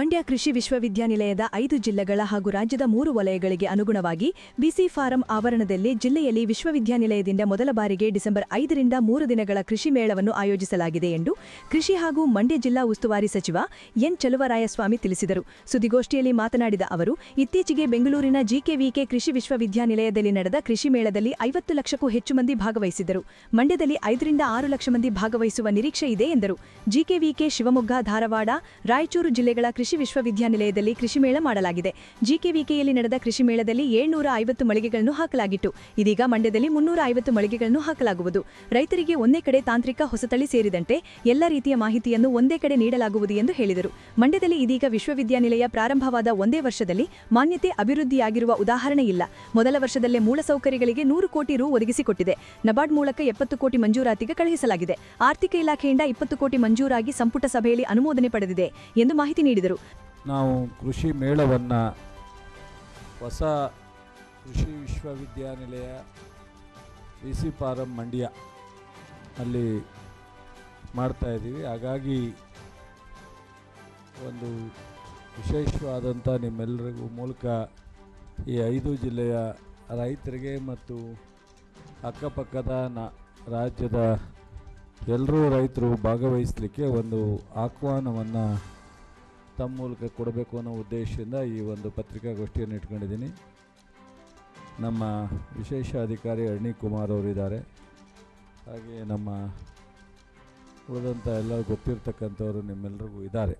ಮಂಡ್ಯ ಕೃಷಿ ವಿಶ್ವವಿದ್ಯಾನಿಲಯದ ಐದು ಜಿಲ್ಲೆಗಳ ಹಾಗೂ ರಾಜ್ಯದ ಮೂರು ವಲಯಗಳಿಗೆ ಅನುಗುಣವಾಗಿ ಬಿಸಿ ಫಾರಂ ಆವರಣದಲ್ಲಿ ಜಿಲ್ಲೆಯಲ್ಲಿ ವಿಶ್ವವಿದ್ಯಾನಿಲಯದಿಂದ ಮೊದಲ ಬಾರಿಗೆ ಡಿಸೆಂಬರ್ ಐದರಿಂದ ಮೂರು ದಿನಗಳ ಕೃಷಿ ಮೇಳವನ್ನು ಆಯೋಜಿಸಲಾಗಿದೆ ಎಂದು ಕೃಷಿ ಹಾಗೂ ಮಂಡ್ಯ ಜಿಲ್ಲಾ ಉಸ್ತುವಾರಿ ಸಚಿವ ಎನ್ ಚಲುವರಾಯಸ್ವಾಮಿ ತಿಳಿಸಿದರು. ಸುದ್ದಿಗೋಷ್ಠಿಯಲ್ಲಿ ಮಾತನಾಡಿದ ಅವರು, ಇತ್ತೀಚೆಗೆ ಬೆಂಗಳೂರಿನ ಜಿಕೆವಿಕೆ ಕೃಷಿ ವಿಶ್ವವಿದ್ಯಾನಿಲಯದಲ್ಲಿ ನಡೆದ ಕೃಷಿ ಮೇಳದಲ್ಲಿ ಐವತ್ತು ಲಕ್ಷಕ್ಕೂ ಹೆಚ್ಚು ಮಂದಿ ಭಾಗವಹಿಸಿದರು ಮಂಡ್ಯದಲ್ಲಿ ಐದರಿಂದ ಆರು ಲಕ್ಷ ಮಂದಿ ಭಾಗವಹಿಸುವ ನಿರೀಕ್ಷೆ ಇದೆ ಎಂದರು. ಜಿಕೆವಿಕೆ ಶಿವಮೊಗ್ಗ, ಧಾರವಾಡ, ರಾಯಚೂರು ಜಿಲ್ಲೆಗಳ ವಿಶ್ವವಿದ್ಯಾನಿಲಯದಲ್ಲಿ ಕೃಷಿ ಮೇಳ ಮಾಡಲಾಗಿದೆ. ಜಿಕೆವಿಕೆಯಲ್ಲಿ ನಡೆದ ಕೃಷಿ ಮೇಳದಲ್ಲಿ ಏಳ್ನೂರ ಐವತ್ತು ಮಳಿಗೆಗಳನ್ನು ಹಾಕಲಾಗಿತ್ತು. ಇದೀಗ ಮಂಡ್ಯದಲ್ಲಿ ಮುನ್ನೂರ ಐವತ್ತು ಮಳಿಗೆಗಳನ್ನು ಹಾಕಲಾಗುವುದು. ರೈತರಿಗೆ ಒಂದೇ ಕಡೆ ತಾಂತ್ರಿಕ ಹೊಸತಳಿ ಸೇರಿದಂತೆ ಎಲ್ಲ ರೀತಿಯ ಮಾಹಿತಿಯನ್ನು ಒಂದೇ ಕಡೆ ನೀಡಲಾಗುವುದು ಎಂದು ಹೇಳಿದರು. ಮಂಡ್ಯದಲ್ಲಿ ಇದೀಗ ವಿಶ್ವವಿದ್ಯಾನಿಲಯ ಪ್ರಾರಂಭವಾದ ಒಂದೇ ವರ್ಷದಲ್ಲಿ ಮಾನ್ಯತೆ ಅಭಿವೃದ್ಧಿಯಾಗಿರುವ ಉದಾಹರಣೆ ಇಲ್ಲ. ಮೊದಲ ವರ್ಷದಲ್ಲೇ ಮೂಲಸೌಕರ್ಯಗಳಿಗೆ ನೂರು ಕೋಟಿ ರು ಒದಗಿಸಿಕೊಟ್ಟಿದೆ. ನಬಾರ್ಡ್ ಮೂಲಕ ಎಪ್ಪತ್ತು ಕೋಟಿ ಮಂಜೂರಾತಿಗೆ ಕಳುಹಿಸಲಾಗಿದೆ. ಆರ್ಥಿಕ ಇಲಾಖೆಯಿಂದ ಇಪ್ಪತ್ತು ಕೋಟಿ ಮಂಜೂರಾಗಿ ಸಂಪುಟ ಸಭೆಯಲ್ಲಿ ಅನುಮೋದನೆ ಪಡೆದಿದೆ ಎಂದು ಮಾಹಿತಿ ನೀಡಿದರು. ನಾವು ಕೃಷಿ ಮೇಳವನ್ನು ಹೊಸ ಕೃಷಿ ವಿಶ್ವವಿದ್ಯಾನಿಲಯ ವಿ ಸಿ ಫಾರಂ ಮಂಡ್ಯ ಅಲ್ಲಿ ಮಾಡ್ತಾಯಿದ್ದೀವಿ ಹಾಗಾಗಿ ಒಂದು ವಿಶೇಷವಾದಂಥ ನಿಮ್ಮೆಲ್ಲರಿಗೂ ಮೂಲಕ ಈ ಐದು ಜಿಲ್ಲೆಯ ರೈತರಿಗೆ ಮತ್ತು ಅಕ್ಕಪಕ್ಕದ ನ ರಾಜ್ಯದ ಎಲ್ಲರೂ ರೈತರು ಭಾಗವಹಿಸಲಿಕ್ಕೆ ಒಂದು ಆಹ್ವಾನವನ್ನು ತಮ್ಮ ಮೂಲಕ ಕೊಡಬೇಕು ಅನ್ನೋ ಉದ್ದೇಶದಿಂದ ಈ ಒಂದು ಪತ್ರಿಕಾಗೋಷ್ಠಿಯನ್ನು ಇಟ್ಕೊಂಡಿದ್ದೀನಿ. ನಮ್ಮ ವಿಶೇಷ ಅಧಿಕಾರಿ ಅರ್ಣಿ ಕುಮಾರ್ ಅವರಿದ್ದಾರೆ. ಹಾಗೆ ನಮ್ಮ ಉಳಿದಂಥ ಎಲ್ಲ ಗೊತ್ತಿರ್ತಕ್ಕಂಥವ್ರು ನಿಮ್ಮೆಲ್ಲರಿಗೂ ಇದ್ದಾರೆ.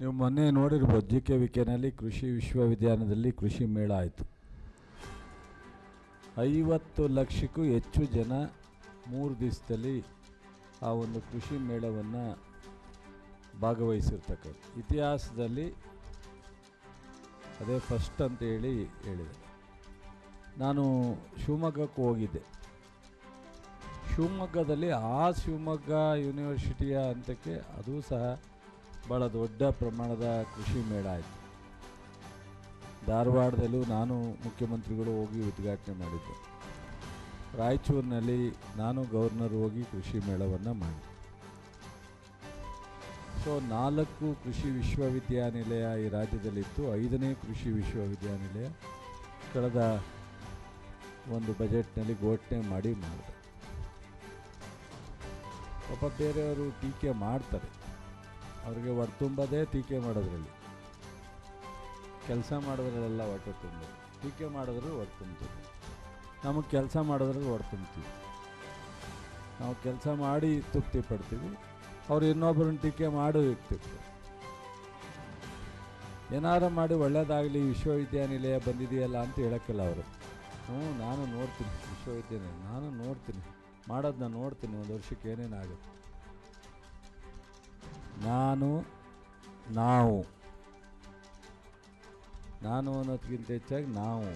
ನೀವು ಮೊನ್ನೆ ನೋಡಿರ್ಬೋದು, ಜಿ ಕೆ ವಿಕೆನಲ್ಲಿ ಕೃಷಿ ವಿಶ್ವವಿದ್ಯಾಲಯದಲ್ಲಿ ಕೃಷಿ ಮೇಳ ಆಯಿತು. ಐವತ್ತು ಲಕ್ಷಕ್ಕೂ ಹೆಚ್ಚು ಜನ ಮೂರು ದಿವಸದಲ್ಲಿ ಆ ಒಂದು ಕೃಷಿ ಮೇಳವನ್ನು ಭಾಗವಹಿಸಿರ್ತಕ್ಕಂಥ ಇತಿಹಾಸದಲ್ಲಿ ಅದೇ ಫಸ್ಟ್ ಅಂತ ಹೇಳಿ ಹೇಳಿದೆ. ನಾನು ಶಿವಮೊಗ್ಗಕ್ಕೆ ಹೋಗಿದ್ದೆ. ಶಿವಮೊಗ್ಗದಲ್ಲಿ ಆ ಶಿವಮೊಗ್ಗ ಯೂನಿವರ್ಸಿಟಿಯ ಹಂತಕ್ಕೆ ಅದು ಸಹ ಭಾಳ ದೊಡ್ಡ ಪ್ರಮಾಣದ ಕೃಷಿ ಮೇಳ ಆಯಿತು. ಧಾರವಾಡದಲ್ಲೂ ನಾನು ಮುಖ್ಯಮಂತ್ರಿಗಳು ಹೋಗಿ ಉದ್ಘಾಟನೆ ಮಾಡಿದ್ದೆ. ರಾಯಚೂರಿನಲ್ಲಿ ನಾನು ಗವರ್ನರ್ ಹೋಗಿ ಕೃಷಿ ಮೇಳವನ್ನು ಮಾಡಿದೆ ಸೊ ನಾಲ್ಕು ಕೃಷಿ ವಿಶ್ವವಿದ್ಯಾನಿಲಯ ಈ ರಾಜ್ಯದಲ್ಲಿತ್ತು. ಐದನೇ ಕೃಷಿ ವಿಶ್ವವಿದ್ಯಾನಿಲಯ. ಕಳೆದ ಒಂದು ಬಜೆಟ್ನಲ್ಲಿ ಘೋಷಣೆ ಮಾಡಿ ಮಾಡಿದೆ ಪಾಪ ಬೇರೆಯವರು ಟೀಕೆ ಮಾಡ್ತಾರೆ. ಅವರಿಗೆ ಹೊಟ್ಟು ತುಂಬದೇ ಟೀಕೆ ಮಾಡೋದ್ರಲ್ಲಿ. ಕೆಲಸ ಮಾಡೋದ್ರಲ್ಲೆಲ್ಲ ಹೊಟ್ಟೆ ತುಂಬ ಟೀಕೆ ಮಾಡಿದ್ರೂ ಹೊಟ್ಟೆ ತುಂಬ್ತೀವಿ ನಮಗೆ ಕೆಲಸ ಮಾಡೋದ್ರಲ್ಲಿ ಹೊಟ್ಟೆ ತುಂಬ್ತೀವಿ ನಾವು ಕೆಲಸ ಮಾಡಿ ತೃಪ್ತಿ ಪಡ್ತೀವಿ ಅವ್ರು ಇನ್ನೊಬ್ಬರನ್ನ ಟೀಕೆ ಮಾಡೋ ಇರ್ತಿತ್ತು ಏನಾರು ಮಾಡಿ ಒಳ್ಳೇದಾಗಲಿ, ವಿಶ್ವವಿದ್ಯಾನಿಲಯ ಬಂದಿದೆಯಲ್ಲ ಅಂತ ಹೇಳೋಕ್ಕಿಲ್ಲ ಅವರು. ಹ್ಞೂ, ನಾನು ನೋಡ್ತೀನಿ, ವಿಶ್ವವಿದ್ಯಾನಿಲಯ, ನಾನು ನೋಡ್ತೀನಿ ಮಾಡೋದನ್ನ ನೋಡ್ತೀನಿ, ಒಂದು ವರ್ಷಕ್ಕೆ ಏನೇನಾಗುತ್ತೆ ನಾನು, ನಾವು. ನಾನು ಅನ್ನೋದಕ್ಕಿಂತ ಹೆಚ್ಚಾಗಿ ನಾವು.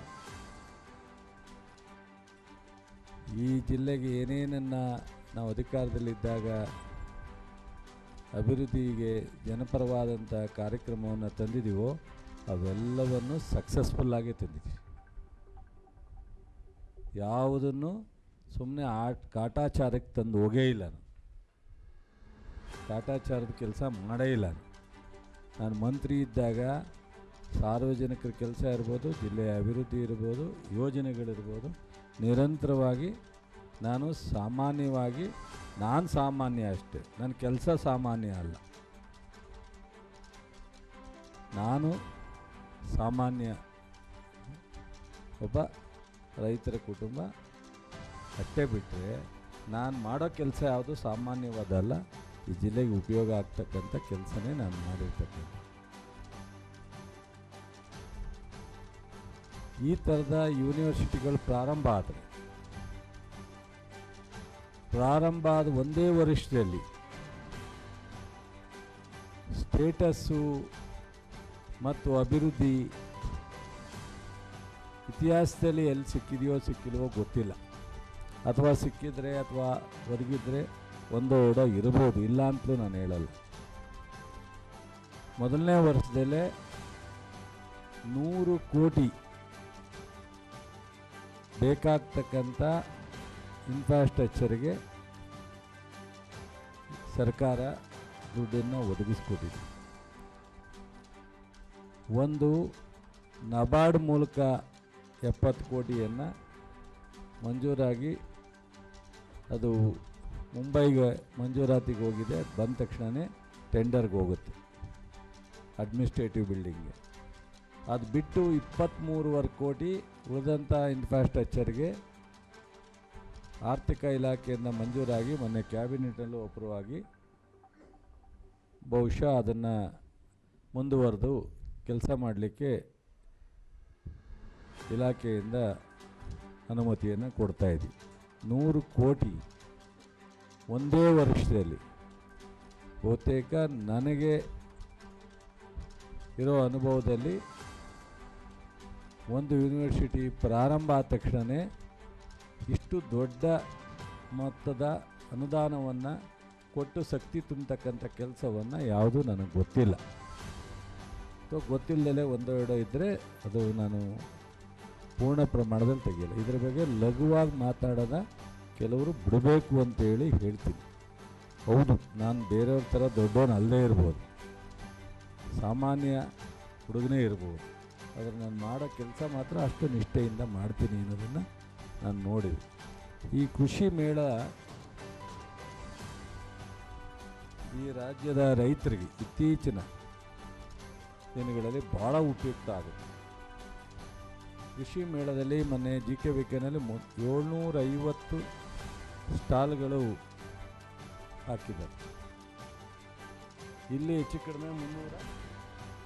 ಈ ಜಿಲ್ಲೆಗೆ ಏನೇನನ್ನು ನಾವು ಅಧಿಕಾರದಲ್ಲಿದ್ದಾಗ ಅಭಿವೃದ್ಧಿಗೆ ಜನಪರವಾದಂಥ ಕಾರ್ಯಕ್ರಮವನ್ನು ತಂದಿದ್ದೀವೋ ಅವೆಲ್ಲವನ್ನು ಸಕ್ಸಸ್ಫುಲ್ಲಾಗಿ ತಂದಿದ್ದೀವಿ ಯಾವುದನ್ನು ಸುಮ್ಮನೆ ಆಟ ಕಾಟಾಚಾರಕ್ಕೆ ತಂದು ಹೋಗೇ ಇಲ್ಲ ಕಾಟಾಚಾರದ ಕೆಲಸ ಮಾಡೇ ಇಲ್ಲ ನಾನು ಮಂತ್ರಿ ಇದ್ದಾಗ ಸಾರ್ವಜನಿಕರ ಕೆಲಸ ಇರ್ಬೋದು, ಜಿಲ್ಲೆಯ ಅಭಿವೃದ್ಧಿ ಇರ್ಬೋದು, ಯೋಜನೆಗಳಿರ್ಬೋದು, ನಿರಂತರವಾಗಿ ನಾನು ಸಾಮಾನ್ಯವಾಗಿ ನಾನು ಸಾಮಾನ್ಯ ಅಷ್ಟೇ ನನ್ನ ಕೆಲಸ ಸಾಮಾನ್ಯ ಅಲ್ಲ. ನಾನು ಸಾಮಾನ್ಯ, ಒಬ್ಬ ರೈತರ ಕುಟುಂಬ ಅಷ್ಟೇ ಬಿಟ್ಟರೆ ನಾನು ಮಾಡೋ ಕೆಲಸ ಯಾವುದು ಸಾಮಾನ್ಯವಾದಲ್ಲ, ಈ ಜಿಲ್ಲೆಗೆ ಉಪಯೋಗ ಆಗ್ತಕ್ಕಂಥ ಕೆಲಸನೇ ನಾನು ಮಾಡಿರ್ತಕ್ಕಂಥ. ಈ ಥರದ ಯೂನಿವರ್ಸಿಟಿಗಳು ಪ್ರಾರಂಭ ಆದರೆ ಪ್ರಾರಂಭ ಆದ ಒಂದೇ ವರ್ಷದಲ್ಲಿ ಸ್ಟೇಟಸ್ಸು ಮತ್ತು ಅಭಿವೃದ್ಧಿ ಇತಿಹಾಸದಲ್ಲಿ ಎಲ್ಲಿ ಸಿಕ್ಕಿದೆಯೋ ಸಿಕ್ಕಿಲ್ವೋ ಗೊತ್ತಿಲ್ಲ. ಅಥವಾ ಸಿಕ್ಕಿದರೆ ಅಥವಾ ಒದಗಿದ್ರೆ ಒಂದು ಓಡ ಇರ್ಬೋದು, ಇಲ್ಲ ಅಂತಲೂ ನಾನು ಹೇಳಲ್ಲ. ಮೊದಲನೇ ವರ್ಷದಲ್ಲೇ ನೂರು ಕೋಟಿ ಬೇಕಾಗ್ತಕ್ಕಂಥ ಇನ್ಫ್ರಾಸ್ಟ್ರಕ್ಚರ್ಗೆ ಸರ್ಕಾರ ದುಡ್ಡನ್ನು ಒದಗಿಸ್ಕೊಟ್ಟಿದೆ. ಒಂದು ನಬಾರ್ಡ್ ಮೂಲಕ ಎಪ್ಪತ್ತು ಕೋಟಿಯನ್ನು ಮಂಜೂರಾಗಿ ಅದು ಮುಂಬೈಗೆ ಮಂಜೂರಾತಿಗೆ ಹೋಗಿದೆ. ಬಂದ ತಕ್ಷಣವೇ ಟೆಂಡರ್ಗೆ ಹೋಗುತ್ತೆ ಅಡ್ಮಿನಿಸ್ಟ್ರೇಟಿವ್ ಬಿಲ್ಡಿಂಗ್ಗೆ. ಅದು ಬಿಟ್ಟು ಇಪ್ಪತ್ತ್ಮೂರುವರೆ ಕೋಟಿ ಉಳಿದಂಥ ಇನ್ಫ್ರಾಸ್ಟ್ರಕ್ಚರ್ಗೆ ಆರ್ಥಿಕ ಇಲಾಖೆಯಿಂದ ಮಂಜೂರಾಗಿ ಮೊನ್ನೆ ಕ್ಯಾಬಿನೆಟಲ್ಲೂ ಅಪ್ರೂವ್ ಬಹುಶಃ ಅದನ್ನು ಮುಂದುವರೆದು ಕೆಲಸ ಮಾಡಲಿಕ್ಕೆ ಇಲಾಖೆಯಿಂದ ಅನುಮತಿಯನ್ನು ಕೊಡ್ತಾ ಇದ್ದೀವಿ ನೂರು ಕೋಟಿ ಒಂದೇ ವರ್ಷದಲ್ಲಿ ಬಹುತೇಕ ನನಗೆ ಇರೋ ಅನುಭವದಲ್ಲಿ ಒಂದು ಯೂನಿವರ್ಸಿಟಿ ಪ್ರಾರಂಭ ಆದ ತಕ್ಷಣವೇ ಇಷ್ಟು ದೊಡ್ಡ ಮೊತ್ತದ ಅನುದಾನವನ್ನು ಕೊಟ್ಟು ಶಕ್ತಿ ತುಂಬತಕ್ಕಂಥ ಕೆಲಸವನ್ನು ಯಾವುದೂ ನನಗೆ ಗೊತ್ತಿಲ್ಲ. ಸೊ ಗೊತ್ತಿಲ್ಲದೆ ಒಂದೆರಡು ಇದ್ದರೆ ಅದು ನಾನು ಪೂರ್ಣ ಪ್ರಮಾಣದಲ್ಲಿ ತೆಗೆಯಲ್ಲ. ಇದರ ಬಗ್ಗೆ ಲಘುವಾಗಿ ಮಾತಾಡೋದ ಕೆಲವರು ಬಿಡಬೇಕು ಅಂತೇಳಿ ಹೇಳ್ತೀನಿ. ಹೌದು, ನಾನು ಬೇರೆಯವ್ರ ಥರ ದೊಡ್ಡವನು ಅಲ್ಲೇ ಇರ್ಬೋದು. ಸಾಮಾನ್ಯ ಹುಡುಗನೇ ಇರ್ಬೋದು. ಆದರೆ ನಾನು ಮಾಡೋ ಕೆಲಸ ಮಾತ್ರ ಅಷ್ಟು ನಿಷ್ಠೆಯಿಂದ ಮಾಡ್ತೀನಿ ಅನ್ನೋದನ್ನು ನಾನು ನೋಡಿದೆ. ಈ ಕೃಷಿ ಮೇಳ ಈ ರಾಜ್ಯದ ರೈತರಿಗೆ ಇತ್ತೀಚಿನ ದಿನಗಳಲ್ಲಿ ಭಾಳ ಉಪಯುಕ್ತ ಆಗುತ್ತೆ. ಕೃಷಿ ಮೇಳದಲ್ಲಿ ಮೊನ್ನೆ ಜಿ ಕೆ ವಿಕೆನಲ್ಲಿ ಮು ಏಳ್ನೂರ ಐವತ್ತು ಸ್ಟಾಲ್ಗಳು ಹಾಕಿದ್ದಾರೆ. ಇಲ್ಲಿ ಹೆಚ್ಚು ಕಡಿಮೆ ಮುನ್ನೂರ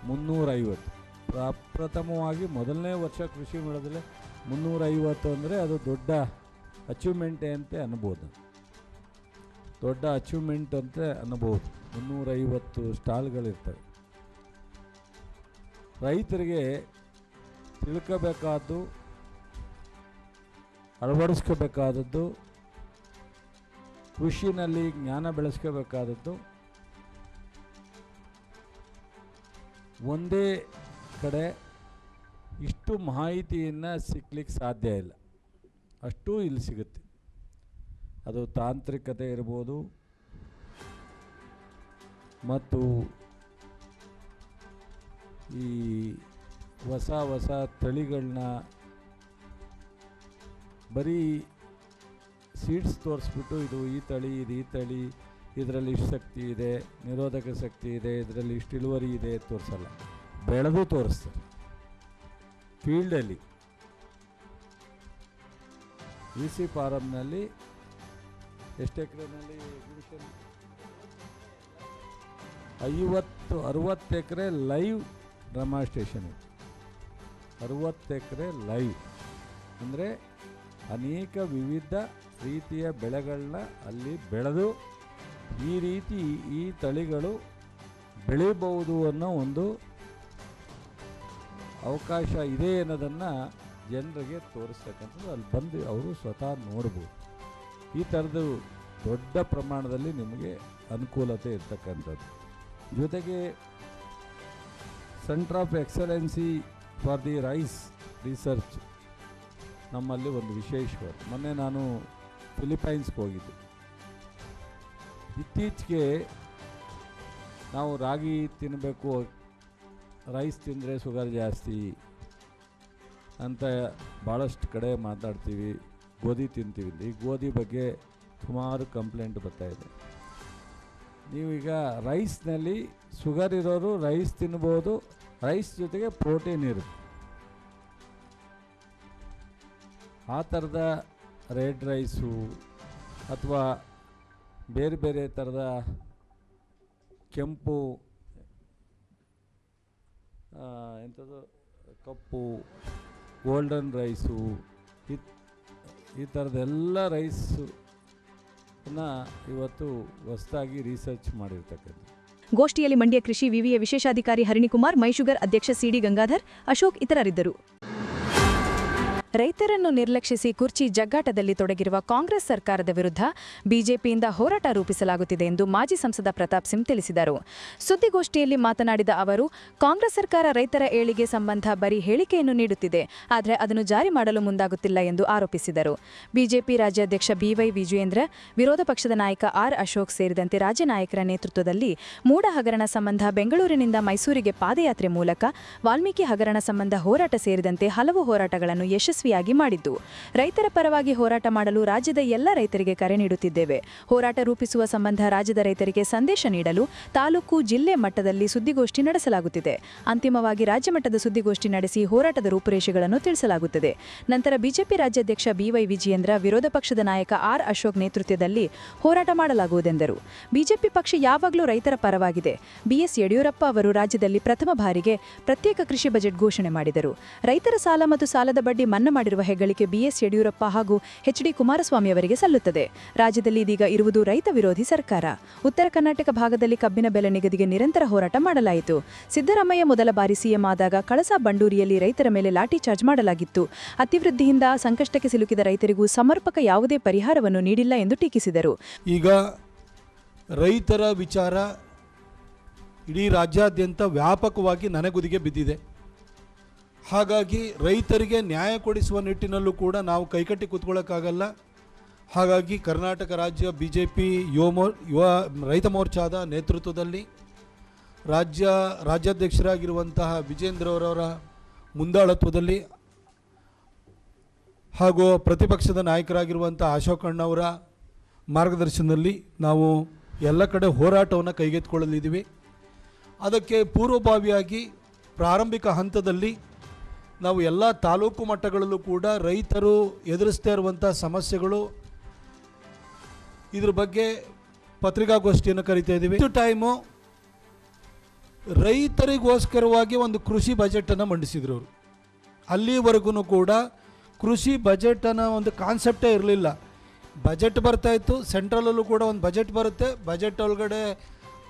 ಮುನ್ನೂರೈವತ್ತು. ಪ್ರಪ್ರಥಮವಾಗಿ ಮೊದಲನೇ ವರ್ಷ ಕೃಷಿ ಮೇಳದಲ್ಲಿ ಮುನ್ನೂರೈವತ್ತು ಅಂದರೆ ಅದು ದೊಡ್ಡ ಅಚೀವ್ಮೆಂಟೇ ಅಂತ ಅನ್ಬೋದು. ದೊಡ್ಡ ಅಚೀವ್ಮೆಂಟ್ ಅಂತ ಅನ್ಬೋದು. ಮುನ್ನೂರೈವತ್ತು ಸ್ಟಾಲ್ಗಳಿರ್ತವೆ. ರೈತರಿಗೆ ತಿಳ್ಕೋಬೇಕಾದ್ದು, ಅಳವಡಿಸ್ಕೋಬೇಕಾದದ್ದು, ಕೃಷಿನಲ್ಲಿ ಜ್ಞಾನ ಬೆಳೆಸ್ಕೋಬೇಕಾದದ್ದು, ಒಂದೇ ಕಡೆ ಇಷ್ಟು ಮಾಹಿತಿಯನ್ನು ಸಿಗ್ಲಿಕ್ಕೆ ಸಾಧ್ಯ ಇಲ್ಲ. ಅಷ್ಟೂ ಇಲ್ಲಿ ಸಿಗುತ್ತೆ. ಅದು ತಾಂತ್ರಿಕತೆ ಇರ್ಬೋದು. ಮತ್ತು ಈ ಹೊಸ ಹೊಸ ತಳಿಗಳನ್ನ ಬರೀ ಸೀಡ್ಸ್ ತೋರಿಸ್ಬಿಟ್ಟು ಇದು ಈ ತಳಿ, ಇದು ಈ ತಳಿ, ಇದರಲ್ಲಿ ಇಷ್ಟು ಶಕ್ತಿ ಇದೆ, ನಿರೋಧಕ ಶಕ್ತಿ ಇದೆ, ಇದರಲ್ಲಿ ಇಷ್ಟು ಇಳುವರಿ ಇದೆ ತೋರಿಸಲ್ಲ. ಬೆಳೆದು ತೋರಿಸ್ತಾರೆ. ಫೀಲ್ಡಲ್ಲಿ. ವಿ ಸಿ ಫಾರಮ್ನಲ್ಲಿ ಎಷ್ಟು ಎಕರೆನಲ್ಲಿ ಐವತ್ತು, ಅರುವತ್ತು ಎಕರೆ ಲೈವ್ ಡೆಮಾನ್ಸ್ಟ್ರೇಷನ್ ಇದೆ ಅರುವತ್ತು ಎಕರೆ ಲೈವ್. ಅಂದರೆ ಅನೇಕ ವಿವಿಧ ರೀತಿಯ ಬೆಳೆಗಳನ್ನ ಅಲ್ಲಿ ಬೆಳೆದು ಈ ರೀತಿ ಈ ತಳಿಗಳು ಬೆಳಿಬಹುದು ಅನ್ನೋ ಒಂದು ಅವಕಾಶ ಇದೆ ಅನ್ನೋದನ್ನು ಜನರಿಗೆ ತೋರಿಸ್ತಕ್ಕಂಥದ್ದು. ಅಲ್ಲಿ ಬಂದು ಅವರು ಸ್ವತಃ ನೋಡ್ಬೋದು. ಈ ಥರದ್ದು ದೊಡ್ಡ ಪ್ರಮಾಣದಲ್ಲಿ ನಿಮಗೆ ಅನುಕೂಲತೆ ಇರ್ತಕ್ಕಂಥದ್ದು. ಜೊತೆಗೆ centre of excellency for the rice research ನಮ್ಮಲ್ಲಿ ಒಂದು ವಿಶೇಷವಾದ ಮೊನ್ನೆ ನಾನು ಫಿಲಿಪೈನ್ಸ್ಗೆ ಹೋಗಿದ್ದೆ. ಇತ್ತೀಚೆಗೆ ನಾವು ರಾಗಿ ತಿನ್ನಬೇಕು ರೈಸ್ ತಿಂದರೆ ಶುಗರ್ ಜಾಸ್ತಿ ಅಂತ ಭಾಳಷ್ಟು ಕಡೆ ಮಾತಾಡ್ತೀವಿ. ಗೋಧಿ ತಿಂತೀವಿ ಈ ಗೋಧಿ ಬಗ್ಗೆ ಸುಮಾರು ಕಂಪ್ಲೇಂಟ್ ಬರ್ತಾ ಇದೆ. ನೀವೀಗ ರೈಸ್ನಲ್ಲಿ ಶುಗರ್ ಇರೋರು ರೈಸ್ ತಿನ್ಬೋದು. ರೈಸ್ ಜೊತೆಗೆ ಪ್ರೋಟೀನ್ ಇರುತ್ತೆ. ಆ ಥರದ ರೆಡ್ ರೈಸು ಅಥವಾ ಬೇರೆ ಬೇರೆ ಥರದ ಕೆಂಪು ಎಂಥದ್ದು ಕಪ್ಪು ಗೋಲ್ಡನ್ ರೈಸು ಈ ಈ ಥರದ್ದೆಲ್ಲ ರೈಸು ಇವತ್ತು ಹೊಸದಾಗಿ ರಿಸರ್ಚ್ ಮಾಡಿರ್ತಕ್ಕಂಥ ಗೋಷ್ಠಿಯಲ್ಲಿ ಮಂಡ್ಯ ಕೃಷಿ ವಿವಿಯ ವಿಶೇಷಾಧಿಕಾರಿ ಹರಿಣಿಕುಮಾರ್, ಮೈಶುಗರ್ ಅಧ್ಯಕ್ಷ ಸಿಡಿ ಗಂಗಾಧರ್, ಅಶೋಕ್ ಇತರರಿದ್ದರು. ರೈತರನ್ನು ನಿರ್ಲಕ್ಷಿಸಿ ಕುರ್ಚಿ ಜಗ್ಗಾಟದಲ್ಲಿ ತೊಡಗಿರುವ ಕಾಂಗ್ರೆಸ್ ಸರ್ಕಾರದ ವಿರುದ್ಧ ಬಿಜೆಪಿಯಿಂದ ಹೋರಾಟ ರೂಪಿಸಲಾಗುತ್ತಿದೆ ಎಂದು ಮಾಜಿ ಸಂಸದ ಪ್ರತಾಪ್ ಸಿಂಗ್ ತಿಳಿಸಿದರು. ಸುದ್ದಿಗೋಷ್ಠಿಯಲ್ಲಿ ಮಾತನಾಡಿದ ಅವರು, ಕಾಂಗ್ರೆಸ್ ಸರ್ಕಾರ ರೈತರ ಏಳಿಗೆ ಸಂಬಂಧ ಬರೀ ಹೇಳಿಕೆಯನ್ನು ನೀಡುತ್ತಿದೆ, ಆದರೆ ಅದನ್ನು ಜಾರಿ ಮಾಡಲು ಮುಂದಾಗುತ್ತಿಲ್ಲ ಎಂದು ಆರೋಪಿಸಿದರು. ಬಿಜೆಪಿ ರಾಜ್ಯಾಧ್ಯಕ್ಷ ಬಿವೈ ವಿಜಯೇಂದ್ರ, ವಿರೋಧ ಪಕ್ಷದ ನಾಯಕ ಆರ್ ಅಶೋಕ್ ಸೇರಿದಂತೆ ರಾಜ್ಯ ನಾಯಕರ ನೇತೃತ್ವದಲ್ಲಿ ಮೂಡ ಹಗರಣ ಸಂಬಂಧ ಬೆಂಗಳೂರಿನಿಂದ ಮೈಸೂರಿಗೆ ಪಾದಯಾತ್ರೆ ಮೂಲಕ ವಾಲ್ಮೀಕಿ ಹಗರಣ ಸಂಬಂಧ ಹೋರಾಟ ಸೇರಿದಂತೆ ಹಲವು ಹೋರಾಟಗಳನ್ನು ಯಶಸ್ವಿಯಾಗಿ ಮಾಡಿದ್ದು. ರೈತರ ಪರವಾಗಿ ಹೋರಾಟ ಮಾಡಲು ರಾಜ್ಯದ ಎಲ್ಲ ರೈತರಿಗೆ ಕರೆ ನೀಡುತ್ತಿದ್ದೇವೆ. ಹೋರಾಟ ರೂಪಿಸುವ ಸಂಬಂಧ ರಾಜ್ಯದ ರೈತರಿಗೆ ಸಂದೇಶ ನೀಡಲು ತಾಲೂಕು ಜಿಲ್ಲೆ ಮಟ್ಟದಲ್ಲಿ ಸುದ್ದಿಗೋಷ್ಠಿ ನಡೆಸಲಾಗುತ್ತಿದೆ. ಅಂತಿಮವಾಗಿ ರಾಜ್ಯ ಮಟ್ಟದ ಸುದ್ದಿಗೋಷ್ಠಿ ನಡೆಸಿ ಹೋರಾಟದ ರೂಪುರೇಷೆಗಳನ್ನು ತಿಳಿಸಲಾಗುತ್ತದೆ. ನಂತರ ಬಿಜೆಪಿ ರಾಜ್ಯಾಧ್ಯಕ್ಷ ಬಿವೈ ವಿಜಯೇಂದ್ರ, ವಿರೋಧ ಪಕ್ಷದ ನಾಯಕ ಆರ್ ಅಶೋಕ್ ನೇತೃತ್ವದಲ್ಲಿ ಹೋರಾಟ ಮಾಡಲಾಗುವುದೆಂದರು. ಬಿಜೆಪಿ ಪಕ್ಷ ಯಾವಾಗಲೂ ರೈತರ ಪರವಾಗಿದೆ. ಬಿಎಸ್ ಯಡಿಯೂರಪ್ಪ ಅವರು ರಾಜ್ಯದಲ್ಲಿ ಪ್ರಥಮ ಬಾರಿಗೆ ಪ್ರತ್ಯೇಕ ಕೃಷಿ ಬಜೆಟ್ ಘೋಷಣೆ ಮಾಡಿದರು. ರೈತರ ಸಾಲ ಮತ್ತು ಸಾಲದ ಬಡ್ಡಿ ಮನ್ನಾ ಮಾಡಿರುವ ಹೆಗ್ಗಳಿಕೆ ಬಿಎಸ್ ಯಡಿಯೂರಪ್ಪ ಹಾಗೂ ಎಚ್ಡಿ ಕುಮಾರಸ್ವಾಮಿ ಅವರಿಗೆ ಸಲ್ಲುತ್ತದೆ. ರಾಜ್ಯದಲ್ಲಿ ಇದೀಗ ಇರುವುದು ರೈತ ವಿರೋಧಿ ಸರ್ಕಾರ. ಉತ್ತರ ಕರ್ನಾಟಕ ಭಾಗದಲ್ಲಿ ಕಬ್ಬಿನ ಬೆಲೆ ನಿಗದಿಗೆ ನಿರಂತರ ಹೋರಾಟ ಮಾಡಲಾಯಿತು. ಸಿದ್ದರಾಮಯ್ಯ ಮೊದಲ ಬಾರಿ ಸಿಎಂ ಆದಾಗ ಕಳಸಾ ಬಂಡೂರಿಯಲ್ಲಿ ರೈತರ ಮೇಲೆ ಲಾಠಿ ಚಾರ್ಜ್ ಮಾಡಲಾಗಿತ್ತು. ಅತಿವೃದ್ಧಿಯಿಂದ ಸಂಕಷ್ಟಕ್ಕೆ ಸಿಲುಕಿದ ರೈತರಿಗೂ ಸಮರ್ಪಕ ಯಾವುದೇ ಪರಿಹಾರವನ್ನು ನೀಡಿಲ್ಲ ಎಂದು ಟೀಕಿಸಿದರು. ಈಗ ರೈತರ ವಿಚಾರ ಇಡೀ ರಾಜ್ಯಾದ್ಯಂತ ವ್ಯಾಪಕವಾಗಿ ನನೆಗುದಿಗೆ ಬಿದ್ದಿದೆ. ಹಾಗಾಗಿ ರೈತರಿಗೆ ನ್ಯಾಯ ಕೊಡಿಸುವ ನಿಟ್ಟಿನಲ್ಲೂ ಕೂಡ ನಾವು ಕೈಕಟ್ಟಿ ಕೂತ್ಕೊಳ್ಳೋಕ್ಕಾಗಲ್ಲ ಹಾಗಾಗಿ ಕರ್ನಾಟಕ ರಾಜ್ಯ ಬಿ ಜೆ ಪಿ ಯುವ ಯುವ ರೈತ ಮೋರ್ಚಾದ ನೇತೃತ್ವದಲ್ಲಿ ರಾಜ್ಯ ರಾಜ್ಯಾಧ್ಯಕ್ಷರಾಗಿರುವಂತಹ ವಿಜೇಂದ್ರವರವರ ಮುಂದಾಳತ್ವದಲ್ಲಿ ಹಾಗೂ ಪ್ರತಿಪಕ್ಷದ ನಾಯಕರಾಗಿರುವಂಥ ಅಶೋಕ್ ಅಣ್ಣವರ ಮಾರ್ಗದರ್ಶನದಲ್ಲಿ ನಾವು ಎಲ್ಲ ಕಡೆ ಹೋರಾಟವನ್ನು ಕೈಗೆತ್ತಿಕೊಳ್ಳಲಿದ್ದೀವಿ. ಅದಕ್ಕೆ ಪೂರ್ವಭಾವಿಯಾಗಿ ಪ್ರಾರಂಭಿಕ ಹಂತದಲ್ಲಿ ನಾವು ಎಲ್ಲ ತಾಲೂಕು ಮಟ್ಟಗಳಲ್ಲೂ ಕೂಡ ರೈತರು ಎದುರಿಸ್ತಾ ಇರುವಂಥ ಸಮಸ್ಯೆಗಳು ಇದ್ರ ಬಗ್ಗೆ ಪತ್ರಿಕಾಗೋಷ್ಠಿಯನ್ನು ಕರಿತಾ ಇದ್ದೀವಿ. ಇಷ್ಟು ಟೈಮು ರೈತರಿಗೋಸ್ಕರವಾಗಿ ಒಂದು ಕೃಷಿ ಬಜೆಟನ್ನು ಮಂಡಿಸಿದ್ರು ಅವರು. ಅಲ್ಲಿವರೆಗೂ ಕೂಡ ಕೃಷಿ ಬಜೆಟ್ ಒಂದು ಕಾನ್ಸೆಪ್ಟೇ ಇರಲಿಲ್ಲ. ಬಜೆಟ್ ಬರ್ತಾ ಇತ್ತು ಸೆಂಟ್ರಲಲ್ಲೂ ಕೂಡ ಒಂದು ಬಜೆಟ್ ಬರುತ್ತೆ. ಬಜೆಟ್ ಒಳಗಡೆ